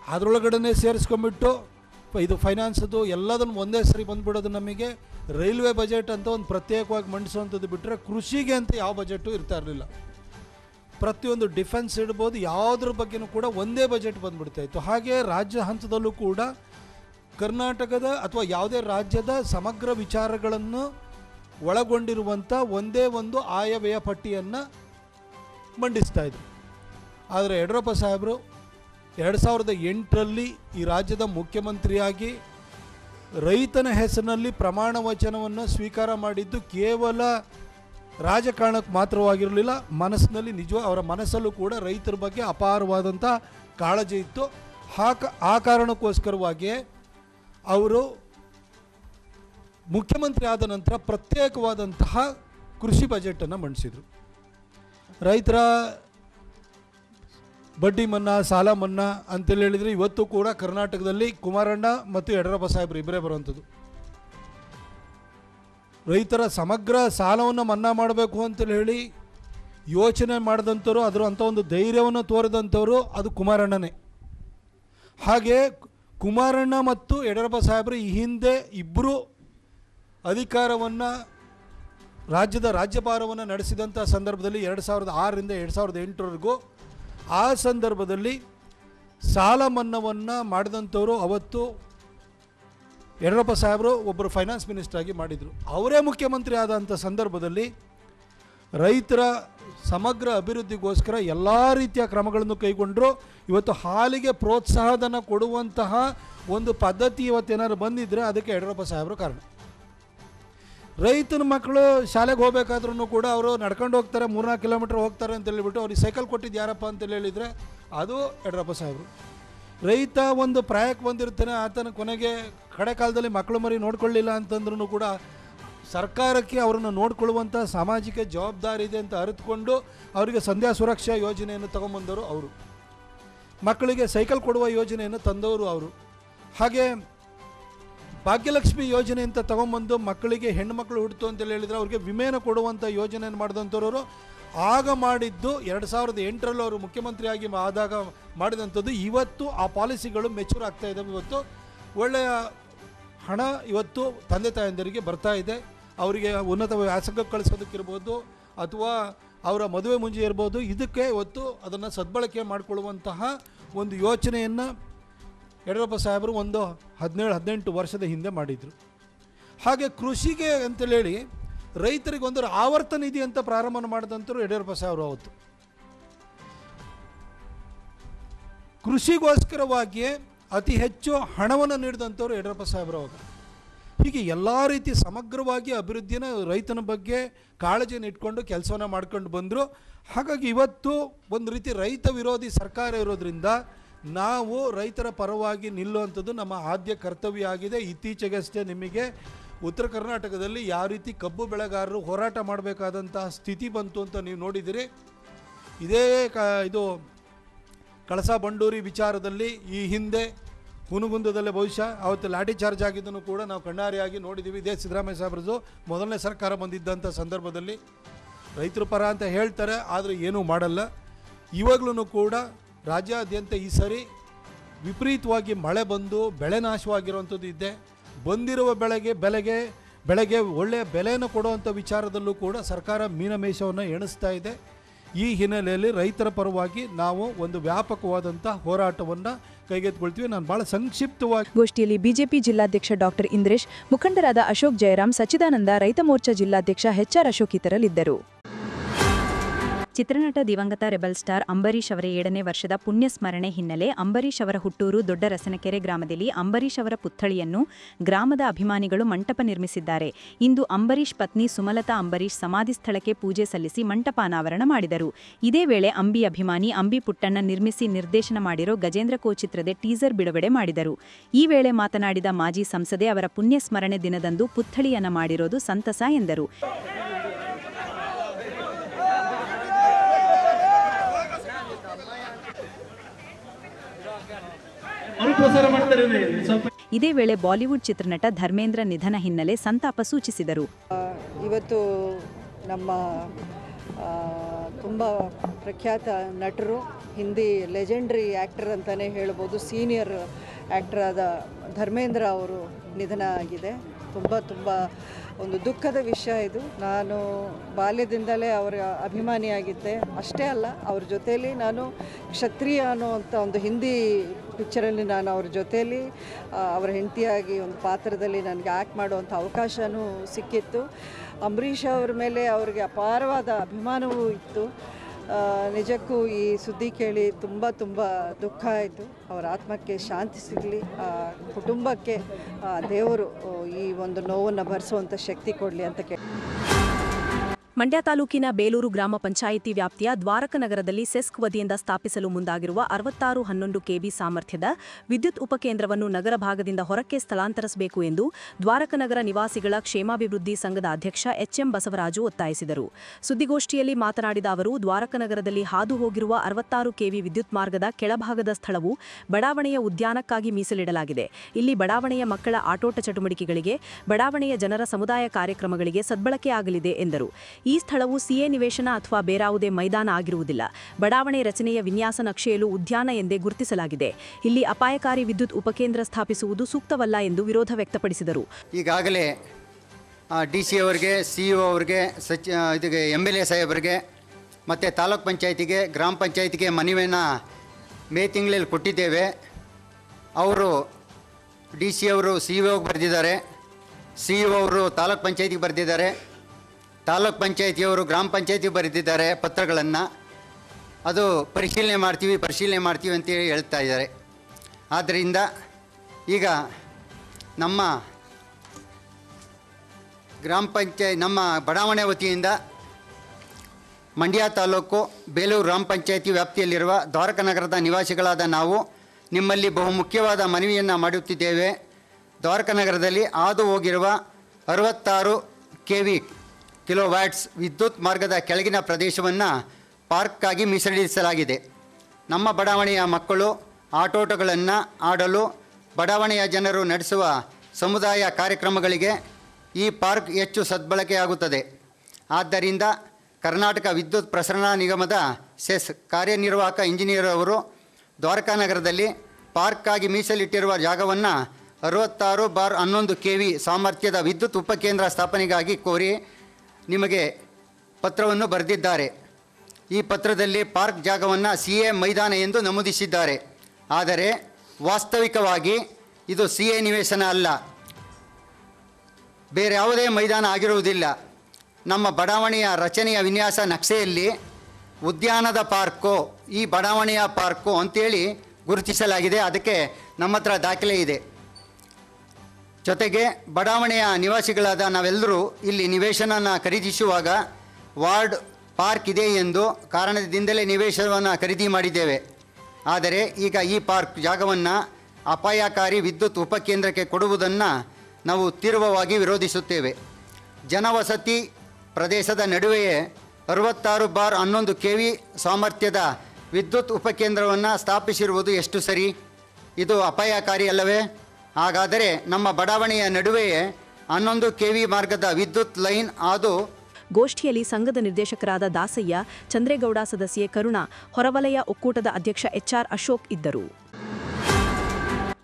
ಅದರೊಳಗಡೆ ಸೇರಿಸ್ಕೊಂಬಿಟ್ಟು ಇದು ಫೈನಾನ್ಸದು ಎಲ್ಲದನ್ನು ಒಂದೇ ಸರಿ ಬಂದ್ಬಿಡೋದು ನಮಗೆ. ರೈಲ್ವೆ ಬಜೆಟ್ ಅಂತ ಒಂದು ಪ್ರತ್ಯೇಕವಾಗಿ ಮಂಡಿಸುವಂಥದ್ದು ಬಿಟ್ಟರೆ ಕೃಷಿಗೆ ಅಂತ ಯಾವ ಬಜೆಟು ಇರ್ತಾ ಇರಲಿಲ್ಲ. ಪ್ರತಿಯೊಂದು ಡಿಫೆನ್ಸ್ ಇಡ್ಬೋದು, ಯಾವುದ್ರ ಬಗ್ಗೆನೂ ಕೂಡ ಒಂದೇ ಬಜೆಟ್ ಬಂದುಬಿಡ್ತಾ ಇತ್ತು. ಹಾಗೆ ರಾಜ್ಯ ಹಂತದಲ್ಲೂ ಕೂಡ ಕರ್ನಾಟಕದ ಅಥವಾ ಯಾವುದೇ ರಾಜ್ಯದ ಸಮಗ್ರ ವಿಚಾರಗಳನ್ನು ಒಳಗೊಂಡಿರುವಂಥ ಒಂದೇ ಒಂದು ಆಯವ್ಯಯ ಪಟ್ಟಿಯನ್ನು ಮಂಡಿಸ್ತಾ ಇದ್ರು. ಆದರೆ ಯಡಿಯೂರಪ್ಪ ಸಾಹೇಬರು ಎರಡು ಸಾವಿರದ ಎಂಟರಲ್ಲಿ ಈ ರಾಜ್ಯದ ಮುಖ್ಯಮಂತ್ರಿಯಾಗಿ ರೈತನ ಹೆಸರಿನಲ್ಲಿ ಪ್ರಮಾಣ ವಚನವನ್ನು ಸ್ವೀಕಾರ ಮಾಡಿದ್ದು ಕೇವಲ ರಾಜಕಾರಣಕ್ಕೆ ಮಾತ್ರವಾಗಿರಲಿಲ್ಲ, ಮನಸ್ಸಿನಲ್ಲಿ ನಿಜ ಅವರ ಮನಸ್ಸಲ್ಲೂ ಕೂಡ ರೈತರ ಬಗ್ಗೆ ಅಪಾರವಾದಂಥ ಕಾಳಜಿ ಇತ್ತು. ಆ ಕ- ಆ ಕಾರಣಕ್ಕೋಸ್ಕರವಾಗಿಯೇ ಅವರು ಮುಖ್ಯಮಂತ್ರಿ ಆದ ನಂತರ ಪ್ರತ್ಯೇಕವಾದಂತಹ ಕೃಷಿ ಬಜೆಟನ್ನು ಮಂಡಿಸಿದರು. ರೈತರ ಬಡ್ಡಿ ಮನ್ನಾ, ಸಾಲ ಮನ್ನಾ ಅಂತೇಳಿ ಹೇಳಿದರೆ ಇವತ್ತು ಕೂಡ ಕರ್ನಾಟಕದಲ್ಲಿ ಕುಮಾರಣ್ಣ ಮತ್ತು ಯಡಿಯೂರಪ್ಪ ಸಾಹೇಬರು ಇಬ್ಬರೇ ಬರುವಂಥದ್ದು. ರೈತರ ಸಮಗ್ರ ಸಾಲವನ್ನು ಮನ್ನಾ ಮಾಡಬೇಕು ಅಂತೇಳಿ ಹೇಳಿ ಯೋಚನೆ ಮಾಡಿದಂಥವ್ರು, ಅದರ ಅಂಥ ಒಂದು ಧೈರ್ಯವನ್ನು ತೋರಿದಂಥವ್ರು ಅದು ಕುಮಾರಣ್ಣನೇ. ಹಾಗೆ ಕುಮಾರಣ್ಣ ಮತ್ತು ಯಡಿಯೂರಪ್ಪ ಸಾಹೇಬರು ಈ ಹಿಂದೆ ಇಬ್ಬರು ಅಧಿಕಾರವನ್ನು, ರಾಜ್ಯದ ರಾಜ್ಯಭಾರವನ್ನು ನಡೆಸಿದಂಥ ಸಂದರ್ಭದಲ್ಲಿ ಎರಡು ಸಾವಿರದ ಆರರಿಂದ ಎರಡು ಸಾವಿರದ ಎಂಟರವರೆಗೂ ಆ ಸಂದರ್ಭದಲ್ಲಿ ಸಾಲ ಮನ್ನಾವನ್ನು ಮಾಡಿದಂಥವರು ಅವತ್ತು ಯಡಿಯೂರಪ್ಪ ಸಾಹೇಬರು ಒಬ್ಬರು ಫೈನಾನ್ಸ್ ಮಿನಿಸ್ಟ್ರಾಗಿ ಮಾಡಿದರು. ಅವರೇ ಮುಖ್ಯಮಂತ್ರಿ ಆದಂಥ ಸಂದರ್ಭದಲ್ಲಿ ರೈತರ ಸಮಗ್ರ ಅಭಿವೃದ್ಧಿಗೋಸ್ಕರ ಎಲ್ಲ ರೀತಿಯ ಕ್ರಮಗಳನ್ನು ಕೈಗೊಂಡರು. ಇವತ್ತು ಹಾಲಿಗೆ ಪ್ರೋತ್ಸಾಹಧನ ಕೊಡುವಂತಹ ಒಂದು ಪದ್ಧತಿ ಇವತ್ತೇನಾದ್ರು ಬಂದಿದ್ದರೆ ಅದಕ್ಕೆ ಯಡಿಯೂರಪ್ಪ ಸಾಹೇಬರು ಕಾರಣ. ರೈತನ ಮಕ್ಕಳು ಶಾಲೆಗೆ ಹೋಗ್ಬೇಕಾದ್ರೂ ಕೂಡ ಅವರು ನಡ್ಕೊಂಡು ಹೋಗ್ತಾರೆ, ಮೂರ್ನಾಲ್ಕು ಕಿಲೋಮೀಟ್ರ್ ಹೋಗ್ತಾರೆ ಅಂತ ಹೇಳಿಬಿಟ್ಟು ಅವ್ರಿಗೆ ಸೈಕಲ್ ಕೊಟ್ಟಿದ್ದು ಯಾರಪ್ಪ ಅಂತೇಳಿ ಹೇಳಿದರೆ ಅದು ಯಡಿಯೂರಪ್ಪ ಸಾಹೇಬರು. ರೈತ ಒಂದು ಪ್ರಾಯಕ್ಕೆ ಬಂದಿರ್ತಾನೆ, ಆತನ ಕೊನೆಗೆ ಕಡೆ ಕಾಲದಲ್ಲಿ ಮಕ್ಕಳು ಮರಿ ನೋಡ್ಕೊಳ್ಳಿಲ್ಲ ಅಂತಂದ್ರೂ ಕೂಡ ಸರ್ಕಾರಕ್ಕೆ ಅವರನ್ನು ನೋಡಿಕೊಳ್ಳುವಂಥ ಸಾಮಾಜಿಕ ಜವಾಬ್ದಾರಿ ಇದೆ ಅಂತ ಅರಿತುಕೊಂಡು ಅವರಿಗೆ ಸಂಧ್ಯಾ ಸುರಕ್ಷಾ ಯೋಜನೆಯನ್ನು ತಗೊಂಬಂದವರು ಅವರು. ಮಕ್ಕಳಿಗೆ ಸೈಕಲ್ ಕೊಡುವ ಯೋಜನೆಯನ್ನು ತಂದವರು ಅವರು. ಹಾಗೆ ಭಾಗ್ಯಲಕ್ಷ್ಮಿ ಯೋಜನೆ ಅಂತ ತಗೊಂಬಂದು ಮಕ್ಕಳಿಗೆ ಹೆಣ್ಣು ಮಕ್ಕಳು ಹುಡ್ತು ಅಂತೇಳಿ ಹೇಳಿದರೆ ಅವ್ರಿಗೆ ವಿಮೆನ ಕೊಡುವಂಥ ಯೋಜನೆಯನ್ನು ಮಾಡಿದಂಥವ್ರವರು. ಆಗ ಮಾಡಿದ್ದು ಎರಡು ಸಾವಿರದ ಎಂಟರಲ್ಲಿ ಅವರು ಮುಖ್ಯಮಂತ್ರಿಯಾಗಿ ಆದಾಗ ಮಾಡಿದಂಥದ್ದು ಇವತ್ತು ಆ ಪಾಲಿಸಿಗಳು ಮೆಚೂರ್ ಆಗ್ತಾ ಇದ್ದಾವೆ ಇವತ್ತು ಒಳ್ಳೆಯ ಹಣ ಇವತ್ತು ತಂದೆ ತಾಯಂದಿರಿಗೆ ಬರ್ತಾ ಇದೆ. ಅವರಿಗೆ ಉನ್ನತ ವ್ಯಾಸಂಗಕ್ಕೆ ಕಳಿಸೋದಕ್ಕಿರ್ಬೋದು ಅಥವಾ ಅವರ ಮದುವೆ ಮುಂಜಿ ಇರ್ಬೋದು. ಇದಕ್ಕೆ ಇವತ್ತು ಅದನ್ನು ಸದ್ಬಳಕೆ ಮಾಡಿಕೊಳ್ಳುವಂತಹ ಒಂದು ಯೋಚನೆಯನ್ನು ಯಡಿಯೂರಪ್ಪ ಸಾಹೇಬರು ಒಂದು ಹದಿನೇಳು, ಹದಿನೆಂಟು ವರ್ಷದ ಹಿಂದೆ ಮಾಡಿದರು. ಹಾಗೆ ಕೃಷಿಗೆ ಅಂತೇಳಿ ರೈತರಿಗೆ ಒಂದು ಆವರ್ತ ನಿಧಿ ಅಂತ ಪ್ರಾರಂಭ ಮಾಡಿದಂಥವ್ರು ಯಡಿಯೂರಪ್ಪ ಸಾಹೇಬರು ಅವತ್ತು. ಕೃಷಿಗೋಸ್ಕರವಾಗಿಯೇ ಅತಿ ಹೆಚ್ಚು ಹಣವನ್ನು ನೀಡಿದಂಥವ್ರು ಯಡಿಯೂರಪ್ಪ ಸಾಹೇಬರು ಅವಾಗ ಹೀಗೆ ಎಲ್ಲ ರೀತಿ ಸಮಗ್ರವಾಗಿ ಅಭಿವೃದ್ಧಿನ ರೈತನ ಬಗ್ಗೆ ಕಾಳಜಿಯನ್ನು ಇಟ್ಕೊಂಡು ಕೆಲಸವನ್ನು ಮಾಡ್ಕೊಂಡು ಬಂದರು. ಹಾಗಾಗಿ ಇವತ್ತು ಒಂದು ರೀತಿ ರೈತ ವಿರೋಧಿ ಸರ್ಕಾರ ಇರೋದ್ರಿಂದ ನಾವು ರೈತರ ಪರವಾಗಿ ನಿಲ್ಲುವಂಥದ್ದು ನಮ್ಮ ಆದ್ಯ ಕರ್ತವ್ಯ ಆಗಿದೆ ಇತ್ತೀಚೆಗಷ್ಟೇ ನಿಮಗೆ ಉತ್ತರ ಕರ್ನಾಟಕದಲ್ಲಿ ಯಾವ ರೀತಿ ಕಬ್ಬು ಬೆಳೆಗಾರರು ಹೋರಾಟ ಮಾಡಬೇಕಾದಂತಹ ಸ್ಥಿತಿ ಬಂತು ಅಂತ ನೀವು ನೋಡಿದಿರಿ ಇದೇ ಕ, ಇದು ಕಳಸಾ ಬಂಡೂರಿ ವಿಚಾರದಲ್ಲಿ ಈ ಹಿಂದೆ ಹುನಗುಂದದಲ್ಲೇ ಬಹುಶಃ ಅವತ್ತು ಲಾಠಿ ಚಾರ್ಜ್ ಆಗಿದ್ದನ್ನು ಕೂಡ ನಾವು ಕಣ್ಣಾರಿಯಾಗಿ ನೋಡಿದ್ದೀವಿ. ಇದೇ ಸಿದ್ದರಾಮಯ್ಯ ಸಾಹೇಬ್ರದ್ದು ಮೊದಲನೇ ಸರ್ಕಾರ ಬಂದಿದ್ದಂಥ ಸಂದರ್ಭದಲ್ಲಿ ರೈತರು ಪರ ಅಂತ ಹೇಳ್ತಾರೆ, ಆದರೆ ಏನೂ ಮಾಡಲ್ಲ. ಇವಾಗಲೂ ಕೂಡ ರಾಜ್ಯಾದ್ಯಂತ ಈ ಸರಿ ವಿಪರೀತವಾಗಿ ಮಳೆ ಬಂದು ಬೆಳೆ ನಾಶವಾಗಿರುವಂಥದ್ದು ಇದೆ. ಬಂದಿರುವ ಬೆಳೆಗೆ ಬೆಲೆಗೆ, ಬೆಳೆಗೆ ಒಳ್ಳೆಯ ಬೆಲೆಯನ್ನು ಕೊಡುವಂಥ ವಿಚಾರದಲ್ಲೂ ಕೂಡ ಸರ್ಕಾರ ಮೀನಮೇಷವನ್ನು ಎಣಿಸ್ತಾ ಇದೆ. ಈ ಹಿನ್ನೆಲೆಯಲ್ಲಿ ರೈತರ ಪರವಾಗಿ ನಾವು ಒಂದು ವ್ಯಾಪಕವಾದಂಥ ಹೋರಾಟವನ್ನು ಕೈಗೆತ್ತಿಕೊಳ್ತೀವಿ. ನಾನು ಭಾಳ ಸಂಕ್ಷಿಪ್ತವಾಗಿ ಗೋಷ್ಠಿಯಲ್ಲಿ ಬಿಜೆಪಿ ಜಿಲ್ಲಾಧ್ಯಕ್ಷ ಡಾಕ್ಟರ್ ಇಂದ್ರೇಶ್, ಮುಖಂಡರಾದ ಅಶೋಕ್ ಜಯರಾಮ್, ಸಚ್ಚಿದಾನಂದ, ರೈತ ಮೋರ್ಚಾ ಜಿಲ್ಲಾಧ್ಯಕ್ಷ ಎಚ್ಆರ್ ಅಶೋಕ್ ಇತರರಿದ್ದರು. ಚಿತ್ರನಟ ದಿವಂಗತ ರೆಬಲ್ ಸ್ಟಾರ್ ಅಂಬರೀಷ್ ಅವರ ಏಳನೇ ವರ್ಷದ ಪುಣ್ಯ ಸ್ಮರಣೆ ಹಿನ್ನೆಲೆ ಅಂಬರೀಷ್ ಅವರ ಹುಟ್ಟೂರು ದೊಡ್ಡ ರಸನಕೆರೆ ಗ್ರಾಮದಲ್ಲಿ ಅಂಬರೀಷ್ ಅವರ ಪುತ್ಥಳಿಯನ್ನು ಗ್ರಾಮದ ಅಭಿಮಾನಿಗಳು ಮಂಟಪ ನಿರ್ಮಿಸಿದ್ದಾರೆ. ಇಂದು ಅಂಬರೀಷ್ ಪತ್ನಿ ಸುಮಲತಾ ಅಂಬರೀಷ್ ಸಮಾಧಿ ಸ್ಥಳಕ್ಕೆ ಪೂಜೆ ಸಲ್ಲಿಸಿ ಮಂಟಪ ಅನಾವರಣ ಮಾಡಿದರು. ಇದೇ ವೇಳೆ ಅಂಬಿ ಅಭಿಮಾನಿ ಅಂಬಿ ಪುಟ್ಟಣ್ಣ ನಿರ್ಮಿಸಿ ನಿರ್ದೇಶನ ಮಾಡಿರೋ ಗಜೇಂದ್ರ ಕೋ ಚಿತ್ರದ ಟೀಸರ್ ಬಿಡುಗಡೆ ಮಾಡಿದರು. ಈ ವೇಳೆ ಮಾತನಾಡಿದ ಮಾಜಿ ಸಂಸದೆ ಅವರ ಪುಣ್ಯ ಸ್ಮರಣೆ ದಿನದಂದು ಪುತ್ಥಳಿಯನ್ನ ಮಾಡಿರೋದು ಸಂತಸ ಎಂದರು. ಇದೇ ವೇಳೆ ಬಾಲಿವುಡ್ ಚಿತ್ರನಟ ಧರ್ಮೇಂದ್ರ ನಿಧನ ಹಿನ್ನೆಲೆ ಸಂತಾಪ ಸೂಚಿಸಿದರು. ಇವತ್ತು ನಮ್ಮ ತುಂಬ ಪ್ರಖ್ಯಾತ ನಟರು ಹಿಂದಿ ಲೆಜೆಂಡ್ರಿ ಆ್ಯಕ್ಟರ್ ಅಂತಲೇ ಹೇಳ್ಬೋದು ಸೀನಿಯರ್ ಆ್ಯಕ್ಟರ್ ಆದ ಧರ್ಮೇಂದ್ರ ಅವರು ನಿಧನ ಆಗಿದೆ. ತುಂಬ ತುಂಬ ಒಂದು ದುಃಖದ ವಿಷಯ ಇದು. ನಾನು ಬಾಲ್ಯದಿಂದಲೇ ಅವರ ಅಭಿಮಾನಿಯಾಗಿದ್ದೆ. ಅಷ್ಟೇ ಅಲ್ಲ, ಅವ್ರ ಜೊತೆಯಲ್ಲಿ ನಾನು ಕ್ಷತ್ರಿಯ ಅನ್ನುವಂಥ ಒಂದು ಹಿಂದಿ ಪಿಕ್ಚರಲ್ಲಿ ನಾನು ಅವ್ರ ಜೊತೆಯಲ್ಲಿ ಅವರ ಹೆಂಡತಿಯಾಗಿ ಒಂದು ಪಾತ್ರದಲ್ಲಿ ನನಗೆ ಆ್ಯಕ್ಟ್ ಮಾಡುವಂಥ ಅವಕಾಶವೂ ಸಿಕ್ಕಿತ್ತು. ಅಂಬರೀಷ್ ಅವ್ರ ಮೇಲೆ ಅವರಿಗೆ ಅಪಾರವಾದ ಅಭಿಮಾನವೂ ಇತ್ತು. ನಿಜಕ್ಕೂ ಈ ಸುದ್ದಿ ಕೇಳಿ ತುಂಬ ತುಂಬ ದುಃಖ ಆಯಿತು. ಅವರ ಆತ್ಮಕ್ಕೆ ಶಾಂತಿ ಸಿಗಲಿ. ಕುಟುಂಬಕ್ಕೆ ದೇವರು ಈ ಒಂದು ನೋವನ್ನು ಭರಿಸುವಂಥ ಶಕ್ತಿ ಕೊಡಲಿ ಅಂತ ಕೇಳಿ. ಮಂಡ್ಯ ತಾಲೂಕಿನ ಬೇಲೂರು ಗ್ರಾಮ ಪಂಚಾಯಿತಿ ವ್ಯಾಪ್ತಿಯ ದ್ವಾರಕನಗರದಲ್ಲಿ ಸೆಸ್ಕ್ ವತಿಯಿಂದ ಸ್ಥಾಪಿಸಲು ಮುಂದಾಗಿರುವ ಅರವತ್ತಾರು ಹನ್ನೊಂದು ಕೆಬಿ ಸಾಮರ್ಥ್ಯದ ವಿದ್ಯುತ್ ಉಪಕೇಂದ್ರವನ್ನು ನಗರ ಭಾಗದಿಂದ ಹೊರಕ್ಕೆ ಸ್ಥಳಾಂತರಿಸಬೇಕು ಎಂದು ದ್ವಾರಕನಗರ ನಿವಾಸಿಗಳ ಕ್ಷೇಮಾಭಿವೃದ್ಧಿ ಸಂಘದ ಅಧ್ಯಕ್ಷ ಎಚ್ಎಂ ಬಸವರಾಜು ಒತ್ತಾಯಿಸಿದರು. ಸುದ್ದಿಗೋಷ್ಠಿಯಲ್ಲಿ ಮಾತನಾಡಿದ ಅವರು ದ್ವಾರಕನಗರದಲ್ಲಿ ಹಾದು ಹೋಗಿರುವ ಅರವತ್ತಾರು ಕೆವಿ ವಿದ್ಯುತ್ ಮಾರ್ಗದ ಕೆಳಭಾಗದ ಸ್ಥಳವು ಬಡಾವಣೆಯ ಉದ್ಯಾನಕ್ಕಾಗಿ ಮೀಸಲಿಡಲಾಗಿದೆ. ಇಲ್ಲಿ ಬಡಾವಣೆಯ ಮಕ್ಕಳ ಆಟೋಟ ಚಟುವಟಿಕೆಗಳಿಗೆ, ಬಡಾವಣೆಯ ಜನರ ಸಮುದಾಯ ಕಾರ್ಯಕ್ರಮಗಳಿಗೆ ಸದ್ಬಳಕೆಯಾಗಲಿದೆ ಎಂದರು. ಈ ಸ್ಥಳವು ಸಿಎ ನಿವೇಶನ ಅಥವಾ ಬೇರಾವುದೇ ಮೈದಾನ ಆಗಿರುವುದಿಲ್ಲ. ಬಡಾವಣೆ ರಚನೆಯ ವಿನ್ಯಾಸ ನಕ್ಷೆಯಲು ಉದ್ಯಾನ ಎಂದೇ ಗುರುತಿಸಲಾಗಿದೆ. ಇಲ್ಲಿ ಅಪಾಯಕಾರಿ ವಿದ್ಯುತ್ ಉಪಕೇಂದ್ರ ಸ್ಥಾಪಿಸುವುದು ಸೂಕ್ತವಲ್ಲ ಎಂದು ವಿರೋಧ ವ್ಯಕ್ತಪಡಿಸಿದರು. ಈಗಾಗಲೇ ಡಿ ಸಿ ಅವರಿಗೆ, ಸಿ ಇ ಅವ್ರಿಗೆ ಸಚಿವ ಇದಕ್ಕೆ ಎಂ ಎಲ್ ಎ ಸಾಹೇಬರಿಗೆ, ಮತ್ತು ತಾಲೂಕ್ ಪಂಚಾಯತಿಗೆ, ಗ್ರಾಮ ಪಂಚಾಯತಿಗೆ ಮನವಿಯನ್ನು ಮೇ ತಿಂಗಳಲ್ಲಿ ಕೊಟ್ಟಿದ್ದೇವೆ. ಅವರು, ಡಿ ಸಿ ಅವರು, ಸಿ ಇ ಒಗೆ ಬರೆದಿದ್ದಾರೆ. ಸಿ ಇ ಅವರು ತಾಲೂಕ್ ಪಂಚಾಯತಿಗೆ ಬರೆದಿದ್ದಾರೆ. ತಾಲೂಕ್ ಪಂಚಾಯತಿಯವರು ಗ್ರಾಮ ಪಂಚಾಯತಿ ಬರೆದಿದ್ದಾರೆ ಪತ್ರಗಳನ್ನು. ಅದು ಪರಿಶೀಲನೆ ಮಾಡ್ತೀವಿ ಪರಿಶೀಲನೆ ಮಾಡ್ತೀವಿ ಅಂತೇಳಿ ಹೇಳ್ತಾ ಇದ್ದಾರೆ. ಆದ್ದರಿಂದ ಈಗ ನಮ್ಮ ಗ್ರಾಮ ಪಂಚಾಯತ್, ನಮ್ಮ ಬಡಾವಣೆ ವತಿಯಿಂದ ಮಂಡ್ಯ ತಾಲೂಕು ಬೇಲೂರು ಗ್ರಾಮ ಪಂಚಾಯತಿ ವ್ಯಾಪ್ತಿಯಲ್ಲಿರುವ ದ್ವಾರಕನಗರದ ನಿವಾಸಿಗಳಾದ ನಾವು ನಿಮ್ಮಲ್ಲಿ ಬಹುಮುಖ್ಯವಾದ ಮನವಿಯನ್ನು ಮಾಡುತ್ತಿದ್ದೇವೆ. ದ್ವಾರಕನಗರದಲ್ಲಿ ಹಾದು ಹೋಗಿರುವ ಅರವತ್ತಾರು ಕೆ ವಿ ಕಿಲೋ ವ್ಯಾಟ್ಸ್ ವಿದ್ಯುತ್ ಮಾರ್ಗದ ಕೆಳಗಿನ ಪ್ರದೇಶವನ್ನು ಪಾರ್ಕ್ಗಾಗಿ ಮೀಸಲಿಡಿಸಲಾಗಿದೆ. ನಮ್ಮ ಬಡಾವಣೆಯ ಮಕ್ಕಳು, ಆಟೋಟಗಳನ್ನು ಆಡಲು ಬಡಾವಣೆಯ ಜನರು ನಡೆಸುವ ಸಮುದಾಯ ಕಾರ್ಯಕ್ರಮಗಳಿಗೆ ಈ ಪಾರ್ಕ್ ಹೆಚ್ಚು ಸದ್ಬಳಕೆಯಾಗುತ್ತದೆ ಆದ್ದರಿಂದ ಕರ್ನಾಟಕ ವಿದ್ಯುತ್ ಪ್ರಸರಣ ನಿಗಮದ ಸೆಸ್ ಕಾರ್ಯನಿರ್ವಾಹಕ ಇಂಜಿನಿಯರ್ ಅವರು ದ್ವಾರಕಾನಗರದಲ್ಲಿ ಪಾರ್ಕ್ಗಾಗಿ ಮೀಸಲಿಟ್ಟಿರುವ ಜಾಗವನ್ನು ಅರವತ್ತಾರು ಬಾರ್ ಹನ್ನೊಂದು ಕೆ ವಿ ಸಾಮರ್ಥ್ಯದ ವಿದ್ಯುತ್ ಉಪಕೇಂದ್ರ ಸ್ಥಾಪನೆಗಾಗಿ ಕೋರಿ ನಿಮಗೆ ಪತ್ರವನ್ನು ಬರೆದಿದ್ದಾರೆ. ಈ ಪತ್ರದಲ್ಲಿ ಪಾರ್ಕ್ ಜಾಗವನ್ನು ಸಿ ಎ ಮೈದಾನ ಎಂದು ನಮೂದಿಸಿದ್ದಾರೆ. ಆದರೆ ವಾಸ್ತವಿಕವಾಗಿ ಇದು ಸಿ ಎ ನಿವೇಶನ ಅಲ್ಲ. ಬೇರೆ ಯಾವುದೇ ಮೈದಾನ ಆಗಿರುವುದಿಲ್ಲ. ನಮ್ಮ ಬಡಾವಣೆಯ ರಚನೆಯ ವಿನ್ಯಾಸ ನಕ್ಷೆಯಲ್ಲಿ ಉದ್ಯಾನದ ಪಾರ್ಕು, ಈ ಬಡಾವಣೆಯ ಪಾರ್ಕು ಅಂತೇಳಿ ಗುರುತಿಸಲಾಗಿದೆ. ಅದಕ್ಕೆ ನಮ್ಮ ಹತ್ರ ದಾಖಲೆ ಇದೆ. ಜೊತೆಗೆ ಬಡಾವಣೆಯ ನಿವಾಸಿಗಳಾದ ನಾವೆಲ್ಲರೂ ಇಲ್ಲಿ ನಿವೇಶನನ ಖರೀದಿಸುವಾಗ ವಾರ್ಡ್ ಪಾರ್ಕ್ ಇದೆ ಎಂದು ಕಾರಣದಿಂದಲೇ ನಿವೇಶನವನ್ನು ಖರೀದಿ ಮಾಡಿದ್ದೇವೆ. ಆದರೆ ಈಗ ಈ ಪಾರ್ಕ್ ಜಾಗವನ್ನು ಅಪಾಯಕಾರಿ ವಿದ್ಯುತ್ ಉಪಕೇಂದ್ರಕ್ಕೆ ಕೊಡುವುದನ್ನು ನಾವು ತೀವ್ರವಾಗಿ ವಿರೋಧಿಸುತ್ತೇವೆ. ಜನವಸತಿ ಪ್ರದೇಶದ ನಡುವೆಯೇ ಅರವತ್ತಾರು ಬಾರ್ ಹನ್ನೊಂದು ಕೆ ವಿ ಸಾಮರ್ಥ್ಯದ ವಿದ್ಯುತ್ ಉಪಕೇಂದ್ರವನ್ನು ಸ್ಥಾಪಿಸಿರುವುದು ಎಷ್ಟು ಸರಿ? ಇದು ಅಪಾಯಕಾರಿ ಅಲ್ಲವೇ? ಹಾಗಾದರೆ ನಮ್ಮ ಬಡಾವಣೆಯ ನಡುವೆಯೇ ಹನ್ನೊಂದು ಕೆವಿ ಮಾರ್ಗದ ವಿದ್ಯುತ್ ಲೈನ್ ಆದು ಗೋಷ್ಠಿಯಲ್ಲಿ ಸಂಘದ ನಿರ್ದೇಶಕರಾದ ದಾಸಯ್ಯ, ಚಂದ್ರೇಗೌಡ ಸದಸ್ಯೆ ಕರುಣಾ, ಹೊರವಲಯ ಒಕ್ಕೂಟದ ಅಧ್ಯಕ್ಷ ಎಚ್ಆರ್ ಅಶೋಕ್ ಇದ್ದರು.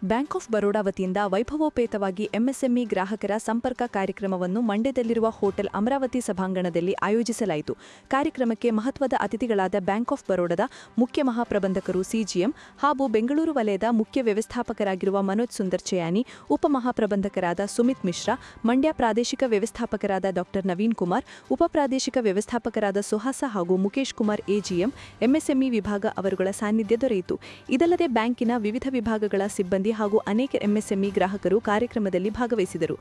ಬ್ಯಾಂಕ್ ಆಫ್ ಬರೋಡಾ ವತಿಯಿಂದ ವೈಭವೋಪೇತವಾಗಿ ಎಂಎಸ್ಎಂಇ ಗ್ರಾಹಕರ ಸಂಪರ್ಕ ಕಾರ್ಯಕ್ರಮವನ್ನು ಮಂಡ್ಯದಲ್ಲಿರುವ ಹೋಟೆಲ್ ಅಮರಾವತಿ ಸಭಾಂಗಣದಲ್ಲಿ ಆಯೋಜಿಸಲಾಯಿತು. ಕಾರ್ಯಕ್ರಮಕ್ಕೆ ಮಹತ್ವದ ಅತಿಥಿಗಳಾದ ಬ್ಯಾಂಕ್ ಆಫ್ ಬರೋಡಾದ ಮುಖ್ಯ ಮಹಾಪ್ರಬಂಧಕರು ಸಿಜಿಎಂ ಹಾಗೂ ಬೆಂಗಳೂರು ವಲಯದ ಮುಖ್ಯ ವ್ಯವಸ್ಥಾಪಕರಾಗಿರುವ ಮನೋಜ್ ಸುಂದರ್ ಚಯಾನಿ, ಉಪಮಹಾಪ್ರಬಂಧಕರಾದ ಸುಮಿತ್ ಮಿಶ್ರಾ, ಮಂಡ್ಯ ಪ್ರಾದೇಶಿಕ ವ್ಯವಸ್ಥಾಪಕರಾದ ಡಾ. ನವೀನ್ ಕುಮಾರ್ ಉಪಪ್ರಾದೇಶಿಕ ವ್ಯವಸ್ಥಾಪಕರಾದ ಸುಹಾಸ ಹಾಗೂ ಮುಖೇಶ್ ಕುಮಾರ್ ಎಜಿಎಂ ಎಂಎಸ್ಎಂಇ ವಿಭಾಗ ಅವರುಗಳ ಸಾನ್ನಿಧ್ಯ ದೊರೆಯಿತು. ಇದಲ್ಲದೆ ಬ್ಯಾಂಕಿನ ವಿವಿಧ ವಿಭಾಗಗಳ ಸಿಬ್ಬಂದಿ ಹಾಗೂ ಅನೇಕ ಎಂಎಸ್ಎಂಇ ಗ್ರಾಹಕರು ಕಾರ್ಯಕ್ರಮದಲ್ಲಿ ಭಾಗವಹಿಸಿದರು.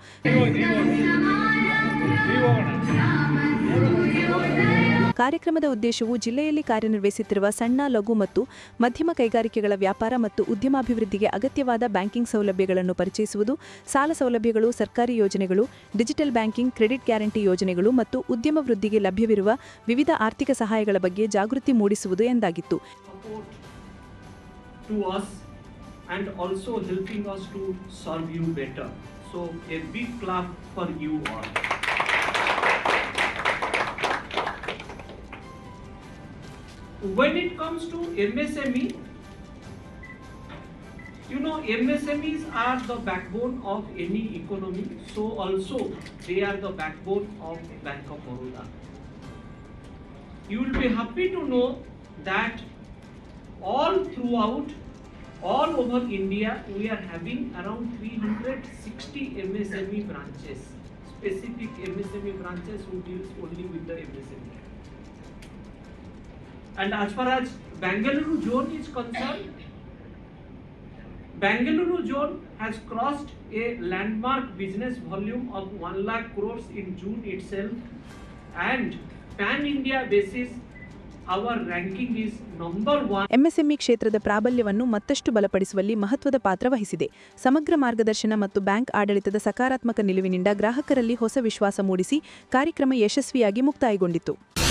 ಕಾರ್ಯಕ್ರಮದ ಉದ್ದೇಶವು ಜಿಲ್ಲೆಯಲ್ಲಿ ಕಾರ್ಯನಿರ್ವಹಿಸುತ್ತಿರುವ ಸಣ್ಣ, ಲಘು ಮತ್ತು ಮಧ್ಯಮ ಕೈಗಾರಿಕೆಗಳ ವ್ಯಾಪಾರ ಮತ್ತು ಉದ್ಯಮಾಭಿವೃದ್ಧಿಗೆ ಅಗತ್ಯವಾದ ಬ್ಯಾಂಕಿಂಗ್ ಸೌಲಭ್ಯಗಳನ್ನು ಪರಿಚಯಿಸುವುದು, ಸಾಲ ಸೌಲಭ್ಯಗಳು, ಸರ್ಕಾರಿ ಯೋಜನೆಗಳು, ಡಿಜಿಟಲ್ ಬ್ಯಾಂಕಿಂಗ್, ಕ್ರೆಡಿಟ್ ಗ್ಯಾರಂಟಿ ಯೋಜನೆಗಳು ಮತ್ತು ಉದ್ಯಮ ವೃದ್ಧಿಗೆ ಲಭ್ಯವಿರುವ ವಿವಿಧ ಆರ್ಥಿಕ ಸಹಾಯಗಳ ಬಗ್ಗೆ ಜಾಗೃತಿ ಮೂಡಿಸುವುದು ಎಂದಾಗಿತ್ತು. And also helping us to serve you better. So a big clap for you all. When it comes to MSME, you know, MSMEs are the backbone of any economy, so also they are the backbone of Bank of Baroda. You will be happy to know that all throughout, all over India, we are having around 360 MSME branches, specific MSME branches who deals only with the MSME. And as far as Bangalore zone is concerned, Bangalore zone has crossed a landmark business volume of 1 lakh crores in June itself and pan India basis MSME ಕ್ಷೇತ್ರದ ಪ್ರಾಬಲ್ಯವನ್ನು ಮತ್ತಷ್ಟು ಬಲಪಡಿಸುವಲ್ಲಿ ಮಹತ್ವದ ಪಾತ್ರ ವಹಿಸಿದೆ. ಸಮಗ್ರ ಮಾರ್ಗದರ್ಶನ ಮತ್ತು bank ಆಡಳಿತದ ಸಕಾರಾತ್ಮಕ ನಿಲುವಿನಿಂದ ಗ್ರಾಹಕರಲ್ಲಿ ಹೊಸ ವಿಶ್ವಾಸ ಮೂಡಿಸಿ ಕಾರ್ಯಕ್ರಮ ಯಶಸ್ವಿಯಾಗಿ ಮುಕ್ತಾಯಗೊಂಡಿತು.